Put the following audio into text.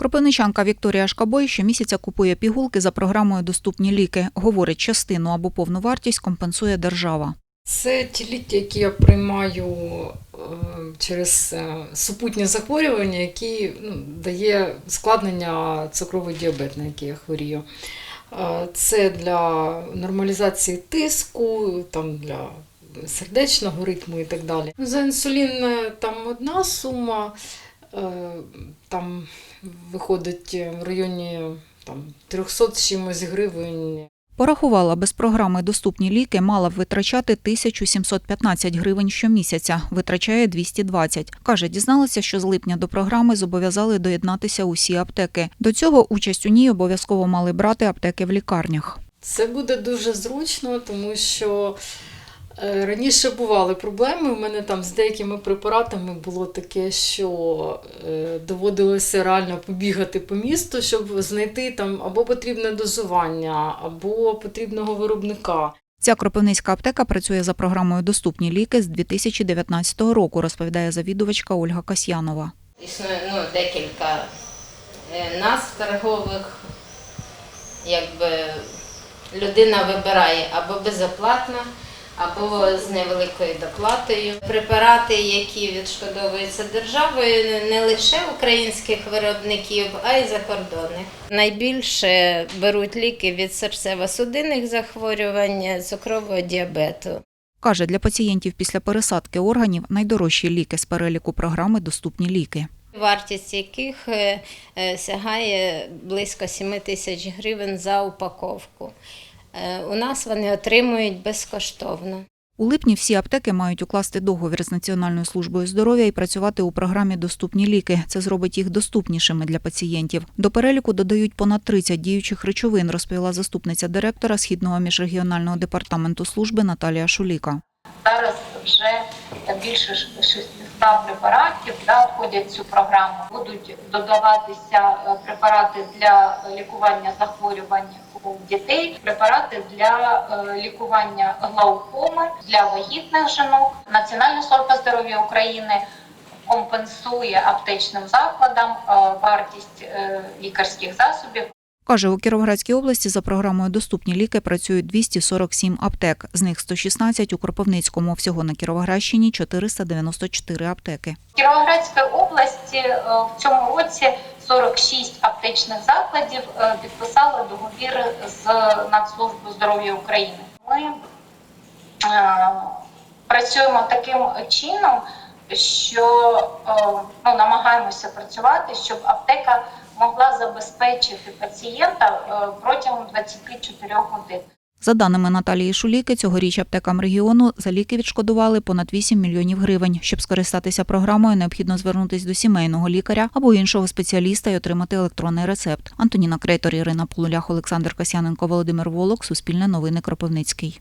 Кропивничанка Вікторія Шкабой щомісяця купує пігулки за програмою Доступні ліки. Говорить, частину або повну вартість компенсує держава. Це ті ліки, які я приймаю е, через е, супутні захворювання, які ну, дає складнення цукровий діабет, на який я хворію. Е, Це для нормалізації тиску, там, для сердечного ритму і так далі. За інсулін там одна сума, там виходить в районі там, 300 чимось гривень Порахувала, без програми Доступні ліки мала б витрачати 1715 гривень щомісяця, витрачає 220. Каже, дізналася, що з липня до програми зобов'язали доєднатися усі аптеки. До цього участь у ній обов'язково мали брати аптеки в лікарнях. Це буде дуже зручно, тому що е, раніше бували проблеми. У мене там з деякими препаратами було таке, що е, доводилося реально побігати по місту, щоб знайти там або потрібне дозування, або потрібного виробника. Ця кропивницька аптека працює за програмою Доступні ліки з 2019 року, розповідає завідувачка Ольга Касьянова. Існує ну, декілька е, назв торгових. Якби людина вибирає або безоплатно, або з невеликою доплатою. Препарати, які відшкодовуються державою, не лише українських виробників, а й закордонних. Найбільше беруть ліки від серцево-судинних захворювань, цукрового діабету. Каже, для пацієнтів після пересадки органів найдорожчі ліки з переліку програми Доступні ліки. Вартість яких е, е, сягає близько 7 тисяч гривень за упаковку. Е, У нас вони отримують безкоштовно. У липні всі аптеки мають укласти договір з Національною службою здоров'я і працювати у програмі Доступні ліки. Це зробить їх доступнішими для пацієнтів. До переліку додають понад 30 діючих речовин, розповіла заступниця директора Східного міжрегіонального департаменту служби Наталія Шуліка. Зараз вже більше 600 препаратів да, входять в цю програму. Будуть додаватися е, препарати для лікування захворювань у дітей, препарати для е, лікування глаукоми для вагітних жінок. Національна служба здоров'я України компенсує аптечним закладам е, вартість е, лікарських засобів. Каже, у Кіровоградській області за програмою Доступні ліки працюють 247 аптек. З них 116 у Кропивницькому. Всього на Кіровоградщині 494 аптеки. В Кіровоградській області е, в цьому році 46 аптечних закладів е, підписали договір з Нацслужбою здоров'я України. Ми е, працюємо таким чином, що е, ну, намагаємося працювати, щоб аптека могла забезпечити пацієнта е, протягом 24 годин. За даними Наталії Шуліки, цьогоріч аптекам регіону за ліки відшкодували понад 8 мільйонів гривень. Щоб скористатися програмою, необхідно звернутися до сімейного лікаря або іншого спеціаліста і отримати електронний рецепт. Антоніна Крейтор, Ірина Полулях, Олександр Касяненко, Володимир Волок. Суспільне новини Кропивницький.